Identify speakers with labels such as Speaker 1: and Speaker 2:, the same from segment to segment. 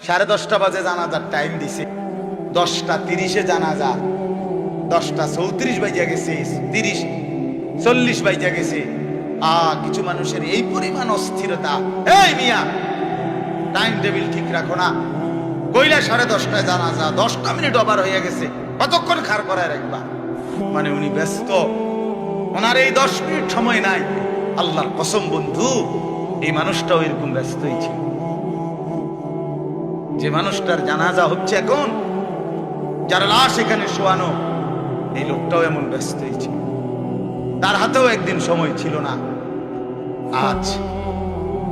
Speaker 1: সাড়ে দশটা বাজে জানাজার টাইম দিছে। দশটা তিরিশে জানাজা। দশটা চৌত্রিশ বাইজা গেছে, তিরিশ, চল্লিশ বাইজা গেছে। আ, কিছু মানুষের এই পরিমাণ অস্থিরতা। এই মিয়া টাইম টেবিল ঠিক রাখো না। কইলা সাড়ে দশটায় জানা জানাজা, দশটা মিনিট ওভার হয়ে গেছে। কতক্ষণ খার করায় রাখবা? মানে উনি ব্যস্ত। ওনার এই দশ মিনিট সময় নাই। আল্লাহর কসম বন্ধু, এই মানুষটাও এরকম ব্যস্তই ছিল। যে মানুষটার জানাজা হচ্ছে এখন, যার লাশ এখানে শোয়ানো, এই লোকটাও এমন ব্যস্ত হয়েছে তার হাতেও একদিন সময় ছিল না। আজ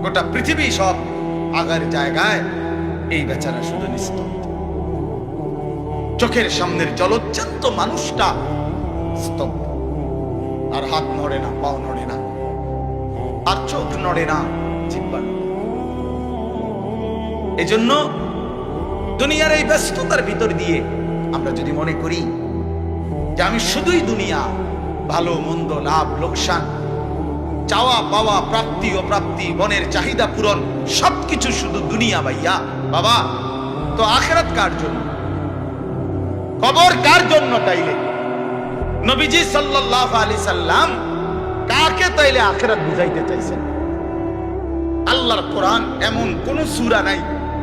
Speaker 1: গোটা পৃথিবী সব আগার জায়গায় এই বেচারা শুধু নিস্তব্ধ। চোখের সামনের জলজ্জান্ত মানুষটা স্তব্ধ। আর হাত নড়ে না, পাও নড়ে না আর চোখ নড়ে না, জিব্বা। এজন্য দুনিয়ার এই ব্যস্ততার ভিতর দিয়ে আমরা যদি মনে করি যে আমি শুধুই দুনিয়া, ভালো, মন্দ, লাভ, লোকসান, চাওয়া, পাওয়া, প্রাপ্তি ও প্রাপ্তি মনের চাহিদা পূরণ, সবকিছু শুধু দুনিয়া ভাইয়া। বাবা, তো আখেরাত কার জন্য? কবর কার জন্য তাইলে? নবীজি সাল্লাল্লাহু আলাইহি সাল্লাম কাকে তাইলে আখেরাত বুঝাইতে চাইছেন? আল্লাহর কোরআন এমন কোন সূরা নাই।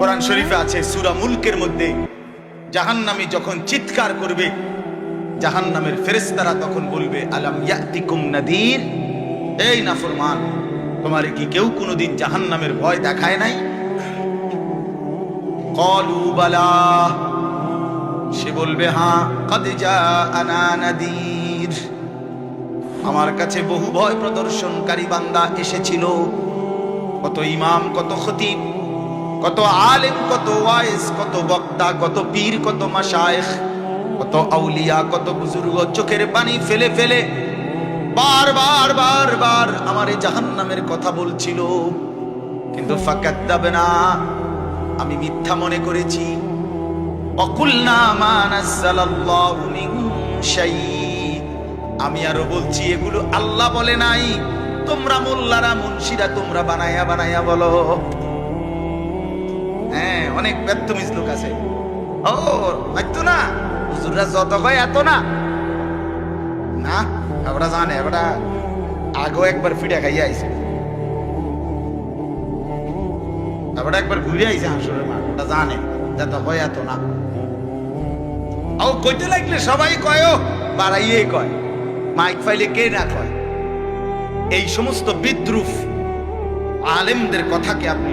Speaker 1: কোরআন শরীফে আছে, সূরা মুলকের মধ্যে। জাহান্নামী যখন চিৎকার করবে, জাহান্নামের ফেরেশতারা তখন বলবে, আলাম ইয়াতিকুম নাদির? এই নাফরমান, তোমার কি কেউ কোনোদিন জাহান্নামের ভয় দেখায় নাই? কলু বালা। সে বলবে হ্যাঁ কাদিজা আনা নাদির। আমার কাছে বহু ভয় প্রদর্শনকারী বান্দা এসেছিল। কত ইমাম, কত খতিব কত আলেম, কত ওয়াইস, কত বক্তা, কত পীর, কত মাশায়েখ, কত আউলিয়া, কত বুজুর্গ, চোখের পানি ফেলে ফেলে বার বার বার বার আমার এই জাহান্নামের কথা বলছিল। কিন্তু ফাকাদ্দাবে না আমি মিথ্যা মনে করেছি। আমি আরও বলছি, এগুলো আল্লাহ বলে নাই। তোমরা মোল্লারা, মুন্সিরা, তোমরা বানায়া বানায়া বলো। হ্যাঁ অনেক ব্যর্থমিজ লোক আছে। ও না? হুজুররা যত এত না। না জানে আগেও একবার ফিডা খাইয়া আইছে। একবার ঘুরে আইছে হাসুরের ওটা জানে, যত কয় এত না। ও, কইতে লাগলে সবাই কয় বাড়াইয়ে কয়, মাইক ফাইলে কে না কয়। এই সমস্ত বিদ্রুপ আলেমদের কথাকে আপনি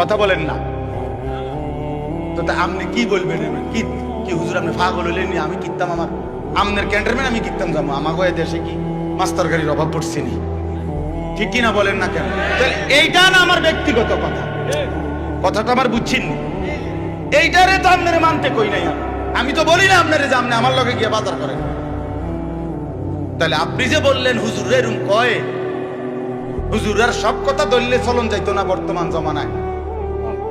Speaker 1: কথা বলেন না। তো তা আপনি কি বলবেন? কি কি হুজুর আপনি পাগল হলেন? আমি কিনতাম আমার, আমনের ক্যান্টারম্যান আমি কিনতাম যাব আমাকে দেশে কি মাস্টার গাড়ির অভাব পড়ছে নি? ঠিক কিনা বলেন না কেন? এইটা না আমার ব্যক্তিগত কথা। কথাটা আমার বুঝছেন নি? এইটারে তো আপনার মানতে কই নাই আমি। তো বলি না আপনারে যে আপনি আমার লগে গিয়ে বাজার করেন। তাহলে আপনি যে বললেন হুজুর এরম কয়? হুজুরার সব কথা ধরলে চলন যাইতো না বর্তমান জমানায়।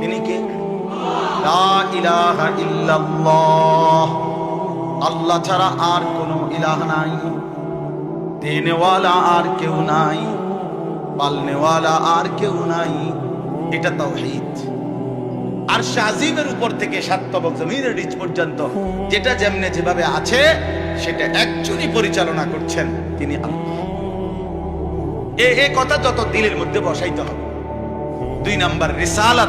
Speaker 1: তিনি কে? আল্লাহ ছাড়া আর কোনো ইলাহ নাই। দেনেওয়ালা আর কেউ নাই। পালনেওয়ালা আর কেউ নাই। এটা তাওহীদ। আর শাজিমের উপর থেকে সাতবক জমিনের নিচ পর্যন্ত যেটা যেমনে যেভাবে আছে, সেটা একজনই পরিচালনা করছেন তিনি এ কথা যত দিলের মধ্যে বসাইতে হবে। দুই নাম্বার, রিসালাত।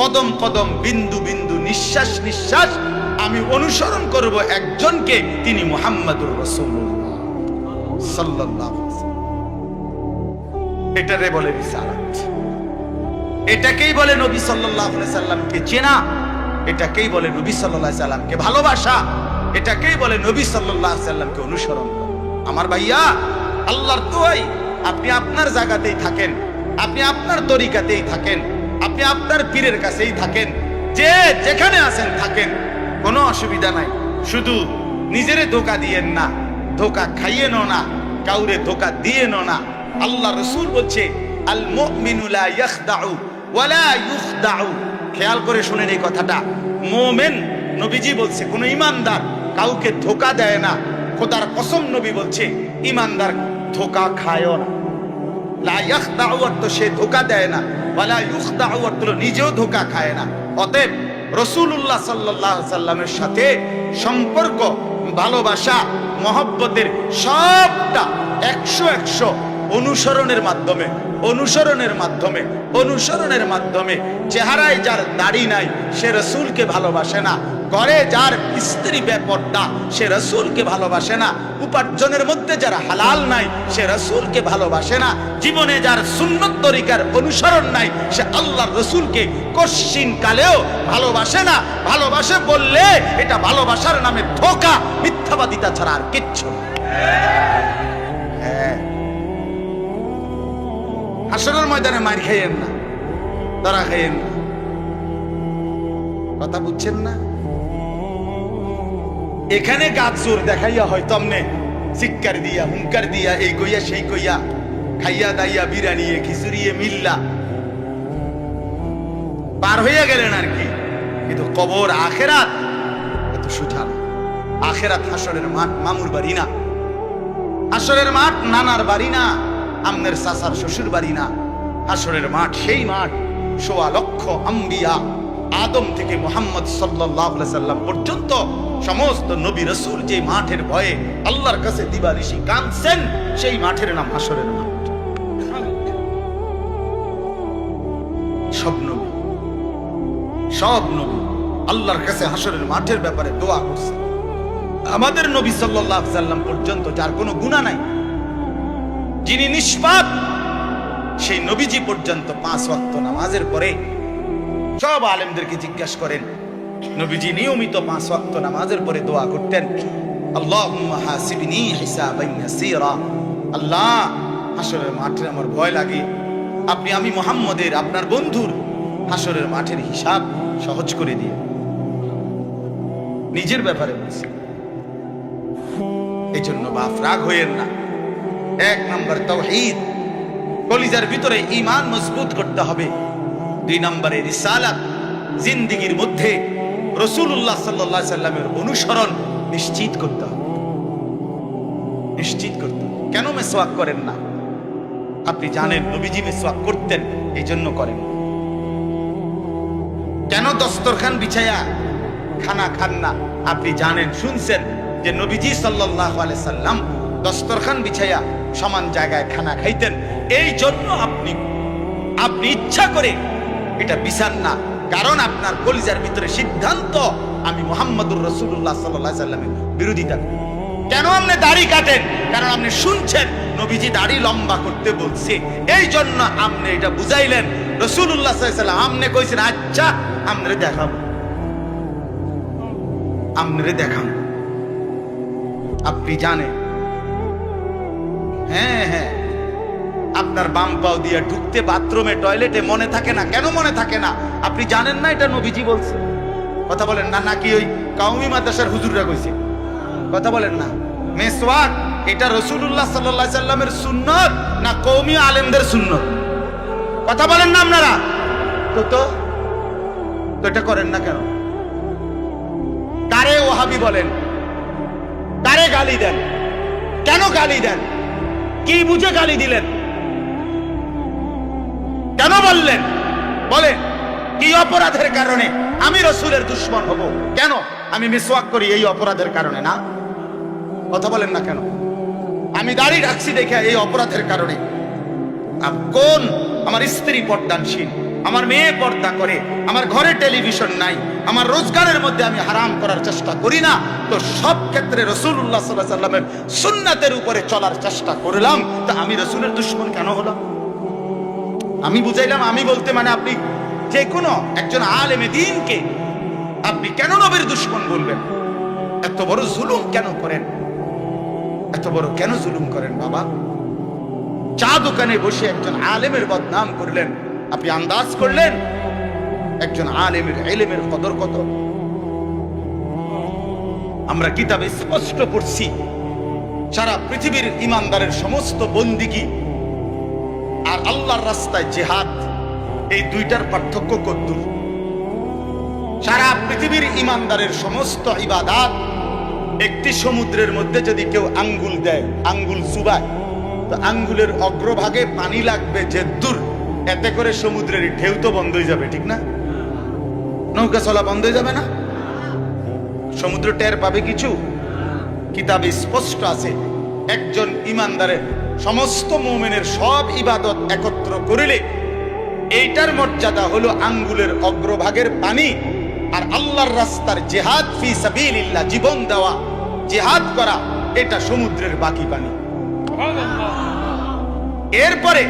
Speaker 1: কদম কদম, বিন্দু বিন্দু, নিঃশ্বাস নিঃশ্বাস আমি অনুসরণ করব একজনকে, তিনি মোহাম্মদুর রসুল্লাহ। এটারে বলে রিসালাত এটাকেই বলে নবী আলাইহি সাল্লামকে চেনা এটাকেই বলে নবী আলাইহি সাল্লামকে ভালোবাসা এটাকেই বলে নবী আলাইহি সাল্লামকে অনুসরণ। আমার ভাইয়া, আল্লাহর দোয়াই আপনি আপনার জায়গাতেই থাকেন, আপনি আপনার তরিকাতেই থাকেন আপনি আপনার পীরের কাছেই থাকেন। যে যেখানে আছেন থাকেন। কোনো অসুবিধা নাই। শুধু নিজেরে ধোকা দিয়েন না। ধোকা খাইয়েনও না। কাউরে ধোকা দিয়েনও না। আল্লাহ রসুল বলছে, আল মুমিনু লা ইয়াখদাউ ওয়ালা ইউখদাউ। খেয়াল করে শুনেন এই কথাটা। মোমেন নবীজি বলছে, কোন ইমানদার কাউকে ধোকা দেয় না। খোদার কসম নবী বলছে, ইমানদার ধোকা খায়ও না। লা ইয়াখদাউ তো সে ধোকা দেয় না ওয়ালা ইউখদাউ অর্থ তো নিজেও ধোকা খায় না। অতএব রসুল্লাহ আলাইহি সাল্লামের সাথে সম্পর্ক, ভালোবাসা, মহব্বতের সবটা একশো একশো অনুসরণের মাধ্যমে অনুসরণের মাধ্যমে অনুসরণের মাধ্যমে চেহারায় যার দাড়ি নাই, সে রসুলকে ভালোবাসে না। ঘরে যার স্ত্রী বেপর্দা, সে রসুলকে ভালোবাসে না। উপার্জনের মধ্যে যার হালাল নাই, সে রসুলকে ভালোবাসে না। জীবনে যার সুন্নত তরিকার অনুসরণ নাই, সে আল্লাহর রসুলকে কশ্চিন কালেও ভালোবাসে না। ভালোবাসে বললে এটা ভালোবাসার নামে ধোকা, মিথ্যাবাদিতা ছাড়া আর কিচ্ছু হাসরের ময়দানে মার খাইয়েন না তারা খাইয়েন না। কথা বুঝছেন না? এখানে গাছ জোর দেখাইয়া হয়তো আমনে চিৎকার দিয়া, হুঙ্কার দিয়া, এই কইয়া, সেই কইয়া, খাইয়া দাইয়া বিরানিয়ে খিচুড়িয়ে মিল্লা। পার হইয়া গেলেন আর কি। কিন্তু কবর আখেরাত এত সুঠাম। আখেরাত হাসরের মাঠ মামুর বাড়ি না। হাসরের মাঠ নানার বাড়ি না। আমনের সাসার শ্বশুর বাড়ি না। হাসরের মাঠ, সেই মাঠ, সোয়া লক্ষ আম্বিয়া। আদম থেকে মোহাম্মদ আলাইহি সাল্লাম পর্যন্ত সমস্ত নবী রসুল যে মাঠের ভয়ে আল্লাহর কাছে দিবানিশি কাঁদছেন, সেই মাঠের নাম হাসরের মাঠ। সব নবী সব নবী আল্লাহর কাছে হাসরের মাঠের ব্যাপারে দোয়া করছে আমাদের নবী আলাইহি সাল্লাম পর্যন্ত যার কোনো গুনাহ নাই যিনি নিষ্পাপ, সেই নবীজি পর্যন্ত পাঁচ ওয়াক্ত নামাজের পরে সব আলেমদেরকে জিজ্ঞাসা করেন, নবীজি নিয়মিত পাঁচ ওয়াক্ত নামাজের পরে দোয়া করতেন আল্লাহ হাসরের মাঠে আমার ভয় লাগে। আপনি আমি মুহাম্মদের, আপনার বন্ধুর হাসরের মাঠের হিসাব সহজ করে দিয়ে নিজের ব্যাপারে বলছি। এই জন্য বাপ রাগ হইয়েন না। এক নম্বর তৌহিদ। কলিজার ভিতরে ইমান মজবুত করতে হবে। দুই নম্বরে রিসালাত, জিন্দিগির মধ্যে রসুল্লাহ সাল্লাহ সাল্লামের অনুসরণ নিশ্চিত করতে হবে। নিশ্চিত করতে কেন মেসওয়াক করেন না? আপনি জানেন নবীজি মেসওয়াক করতেন এই জন্য করেন। কেন দস্তরখান বিছায়া খানা খান না? আপনি জানেন, শুনছেন যে নবীজি সাল্লাহ সাল্লাম দস্তরখান বিছাইয়া সমান জায়গায় খানা খাইতেন। এই জন্য আপনি আপনি ইচ্ছা করে এটা বিছান না। কারণ আপনার কলিজার ভিতরে সিদ্ধান্ত আমি মোহাম্মদুর রসুল্লাহ সাল্লাহ সাল্লামের বিরোধিতা করি। কেন আপনি দাড়ি কাটেন? কারণ আপনি শুনছেন নবীজি দাড়ি লম্বা করতে বলছে। এই জন্য আপনি এটা বুঝাইলেন। রসুল্লাহ সাল্লাম আপনি কইছেন আচ্ছা আমনে দেখাবো। আমনে দেখাম আপনি জানেন হ্যাঁ হ্যাঁ। আপনার বাম পাও দিয়ে ঢুকতে বাথরুমে, টয়লেটে মনে থাকে না? কেন মনে থাকে না? আপনি জানেন না এটা নবীজি বলছে? কথা বলেন না, নাকি ওই কাউমি মাদ্রাসার হুজুররা কইছে? কথা বলেন না। মেসওয়াক, এটা রসুল্লাহ সাল্লাহ সাল্লামের সুন্নত না কৌমি আলেমদের সুন্নত? কথা বলেন না আপনারা। তো তো তো এটা করেন না কেন? কারে ওহাবি বলেন? কারে গালি দেন? কেন গালি দেন? কি বুঝে গালি দিলেন? কেন বললেন? বলে, কি অপরাধের কারণে আমি রসুলের দুশ্মন হব? কেন আমি মিসওয়াক করি এই অপরাধের কারণে না? কথা বলেন না কেন? আমি দাড়ি রাখছি দেখে এই অপরাধের কারণে। কোন? আমার স্ত্রী পর্দানশীল আমার মেয়ে পর্দা করে, আমার ঘরে টেলিভিশন নাই, আমার রোজগারের মধ্যে আমি হারাম করার চেষ্টা করি না, তো সব ক্ষেত্রে রসুল্লাহ সাল্লাহ সাল্লামের সুন্নাতের উপরে চলার চেষ্টা করলাম, তা আমি রসুলের দুশ্মন কেন হলাম? আমি বুঝাইলাম, আমি বলতে মানে আপনি যে কোনো একজন আলেমে দিনকে আপনি কেন নবীর দুশ্মন বলবেন? এত বড় জুলুম কেন করেন? এত বড় কেন জুলুম করেন বাবা? চা দোকানে বসে একজন আলেমের বদনাম করলেন আপনি আন্দাজ করলেন একজন আলেমের এলেমের কদর কত? আমরা কিতাবে স্পষ্ট করছি সারা পৃথিবীর ইমানদারের সমস্ত বন্দিগি আর আল্লাহর রাস্তায় জেহাদ, এই দুইটার পার্থক্য কদ্দুর? সারা পৃথিবীর ইমানদারের সমস্ত ইবাদাত একটি সমুদ্রের মধ্যে যদি কেউ আঙ্গুল দেয়, আঙ্গুল চুবায়, তো আঙ্গুলের অগ্রভাগে পানি লাগবে যে দূর। এতে করে সমুদ্রের ঢেউ তো বন্ধ হয়ে যাবে ঠিক না? নৌকা চলা বন্ধ হয়ে যাবে না? সমুদ্র টের পাবে কিছু? কিতাবে স্পষ্ট আছে একজন ইমানদারের সমস্ত মোমেনের সব ইবাদত একত্র করিলে এইটার মর্যাদা হলো আঙ্গুলের অগ্রভাগের পানি আর আল্লাহর রাস্তার জেহাদ ফি সাবিলিল্লাহ জীবন দেওয়া জেহাদ করা এটা সমুদ্রের বাকি পানি। এরপরে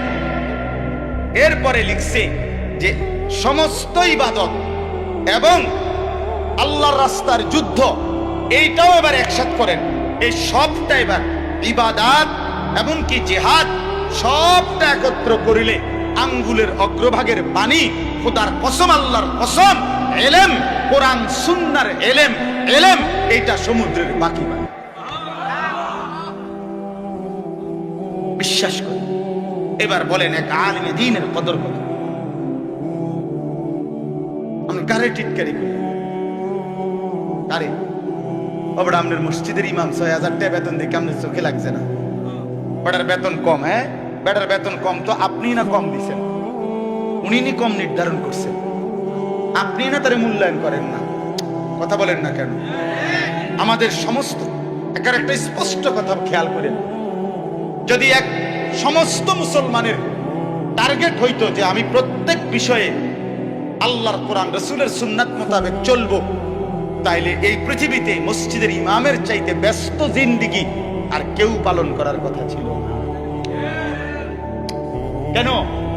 Speaker 1: এরপরে লিখছে যে সমস্ত ইবাদত এবং আল্লাহর রাস্তার যুদ্ধ, এইটাও এবার একসাথ করেন। এই সবটা এবার ইবাদাত এমনকি জেহাদ সবটা একত্র করিলে আঙ্গুলের অগ্রভাগের পানি খোদার কসম, আল্লাহর কসম, এলেম, কোরআন, সুন্নার এলেম এলেম, এইটা সমুদ্রের বাকি পানি বিশ্বাস করি। এবার বলেন এক আলিমে দিনের কদর কত? আমি কারে টিটকারি করি? কারে? আপনার মসজিদের ইমাম ছয় হাজার টাকা বেতন দিয়ে কেমন চোখে লাগছে না। বেটার বেতন কম হ্যাঁ? বেটার বেতন কম তো আপনি না কম দিছেন। উনি নি কম নির্ধারণ করছেন। আপনি না তারে মূল্যায়ন করেন না। কথা বলেন না কেন? আমাদের সমস্ত একার একটা স্পষ্ট কথা খেয়াল করেন। যদি এক সমস্ত মুসলমানের টার্গেট হইতো যে আমি প্রত্যেক বিষয়ে আল্লাহর কোরআন, রসুলের সুন্নাত মোতাবেক চলবো। তাইলে এই পৃথিবীতে মসজিদের ইমামের চাইতে ব্যস্ত জিন্দিগি আর কেউ পালন করার কথা ছিল না। কেন?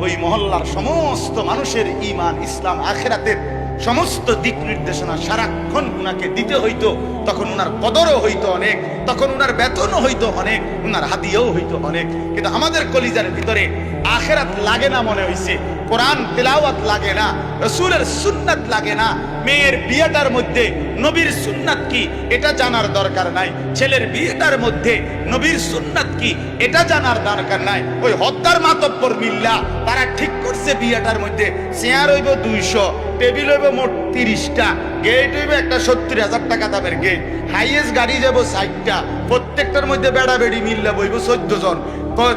Speaker 1: ওই মহল্লার সমস্ত মানুষের ইমান ইসলাম আখেরাতের সমস্ত দিক নির্দেশনা সারাক্ষণ উনাকে দিতে হইতো। তখন উনার কদরও হইতো অনেক, তখন উনার বেতনও হইতো অনেক, উনার হাদিয়াও হইতো অনেক। কিন্তু আমাদের কলিজার ভিতরে আখেরাত লাগে না মনে হইছে। কোরআন তেলাওয়াত লাগে না, রসুলের সুন্নাত লাগে না। মেয়ের বিয়েটার মধ্যে নবীর সুন্নাত কি, এটা জানার দরকার নাই। ছেলের বিয়েটার মধ্যে নবীর সুন্নাত কি, এটা জানার দরকার নাই। ওই হত্যার মাতব্বর মিল্লা, তারা ঠিক করছে বিয়েটার মধ্যে। চেয়ার হইব দুইশো। টেবিল হইব মোট তিরিশটা। গেট হইব একটা সত্তর হাজার টাকা দামের গেট হাইয়েস্ট গাড়ি যাব ষাটটা। প্রত্যেকটার মধ্যে বেড়া বেড়ি মিল্লা বইব চোদ্দ জন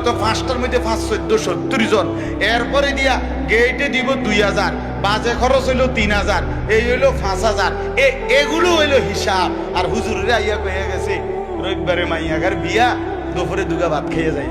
Speaker 1: তো পাঁচটার মধ্যে পাঁচ, চোদ্দ সত্তর জন এরপরে দিয়া গেটে দিব দুই হাজার। বাজে খরচ হইল তিন হাজার। এই হইল পাঁচ হাজার। এ, এগুলো হইল হিসাব। আর হুজুরের আইয়া কয়ে গেছে, রবিবারে মাইয়াগার বিয়া, দুপুরে দুগা ভাত খেয়ে যায়